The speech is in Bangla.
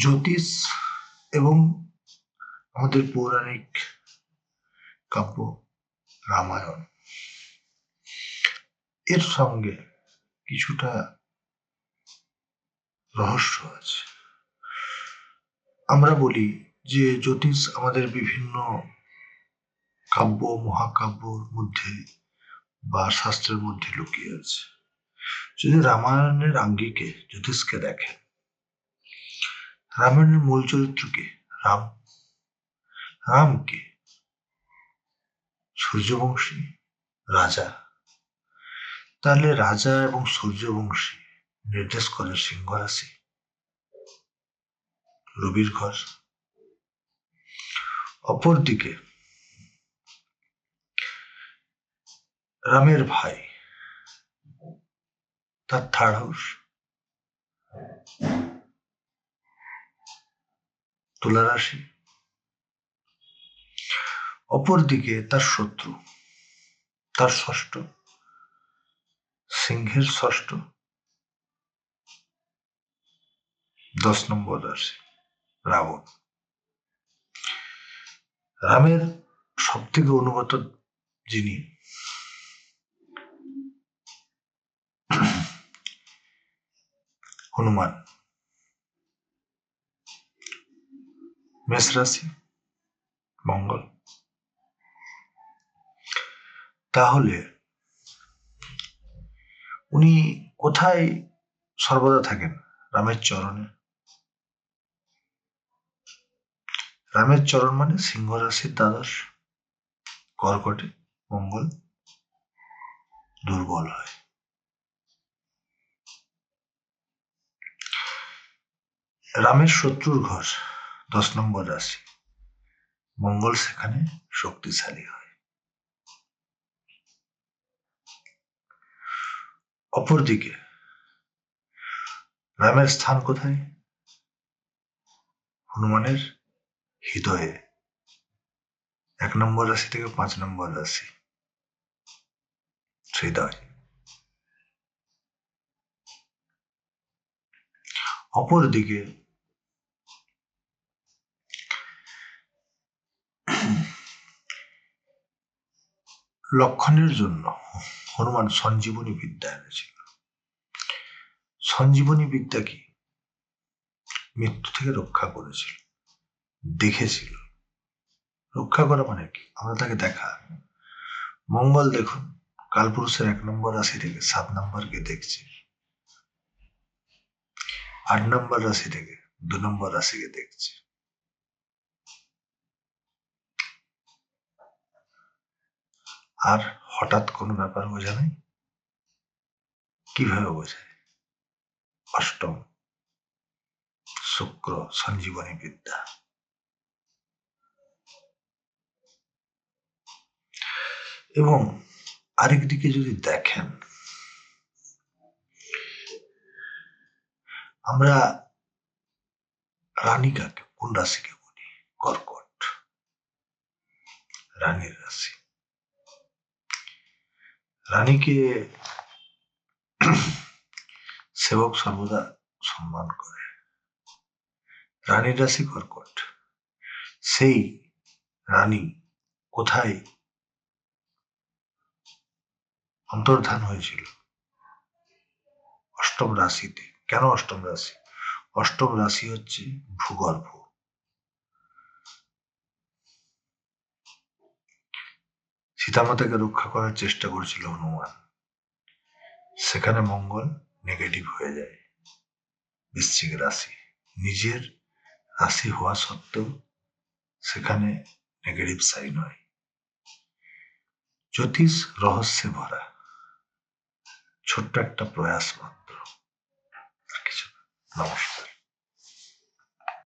জ্যোতিষ এবং আমাদের পৌরাণিক কাব্য রামায়ণ। এর সঙ্গে কিছুটা রহস্য আছে। আমরা বলি যে জ্যোতিষ আমাদের বিভিন্ন কাব্য, মহাকাব্যর মধ্যে বা শাস্ত্রের মধ্যে লুকিয়ে আছে। যদি রামায়ণের আঙ্গিকে জ্যোতিষকে দেখেন রামায়ণের মূল চরিত্রকে রাম। রামকে সূর্যবংশী রাজা। তাহলে রাজা এবং সূর্যবংশী নির্দেশ করে সিংহ রাশি, রবির ঘর। অপরদিকে রামের ভাই, তার থার্ড হাউস। তুলা রাশি। অপরদিকে তার শত্রু, তার ষষ্ঠ, সিংহের ষষ্ঠ, দশ নম্বর রাশি, রাবণ। রামের সব থেকে অনুগত যিনি, হনুমান। মেষ রাশি মঙ্গল। তাহলে উনি কোথায় সর্বদা থাকেন? রামের চরণে। রামের চরণ মানে সিংহ রাশির দ্বাদশ, কর্কটে, মঙ্গল, দুর্বল হয়। রামের শত্রুর ঘর। দশ নম্বর রাশি। মঙ্গল সেখানে শক্তিশালী হয়। অপরদিকে, রামের স্থান কোথায়? হনুমানের হৃদয়ে। এক নম্বর রাশি থেকে পাঁচ নম্বর রাশি। হৃদয়। অপরদিকে লক্ষণের জন্য হনুমান সঞ্জীবনী বিদ্যা এনেছিল। সঞ্জীবনী বিদ্যা কি? মৃত্যু থেকে রক্ষা করেছিল, দেখেছিল। রক্ষা করা মানে কি? আমরা তাকে দেখা। মঙ্গল দেখুন, কালপুরুষের এক নম্বর রাশি থেকে সাত নম্বরকে দেখছে। আট নম্বর রাশি থেকে দু নম্বর রাশিকে দেখছে। আর হঠাৎ কোনো ব্যাপার বোঝা নেই? কীভাবে বোঝায়? অষ্টম। শুক্র সঞ্জীবনী বিদ্যা। এবং আরেক দিকে যদি দেখেন, আমরা রানীকাকে কোন রাশিকে বলি? কর্কট। রানীর রাশি। রানীকে সেবক সর্বদা সম্মান করে। রানীর রাশি কর্কট। সেই রানী কোথায় অন্তর্ধান হয়েছিল? অষ্টম রাশিতে। কেন অষ্টম রাশি? অষ্টম রাশি হচ্ছে ভূগর্ভ। সীতামাতাকে রক্ষা করার চেষ্টা করেছিল হনুমান। সেখানে মঙ্গল নেগেটিভ হয়ে যায়। বৃশ্চিক রাশি। নিজের রাশি হওয়া সত্ত্বেও সেখানে নেগেটিভ সাইন হয়। জ্যোতিষ রহস্যে ভরা। ছোট্ট একটা প্রয়াস মাত্র। আর কিছু নমস্কার।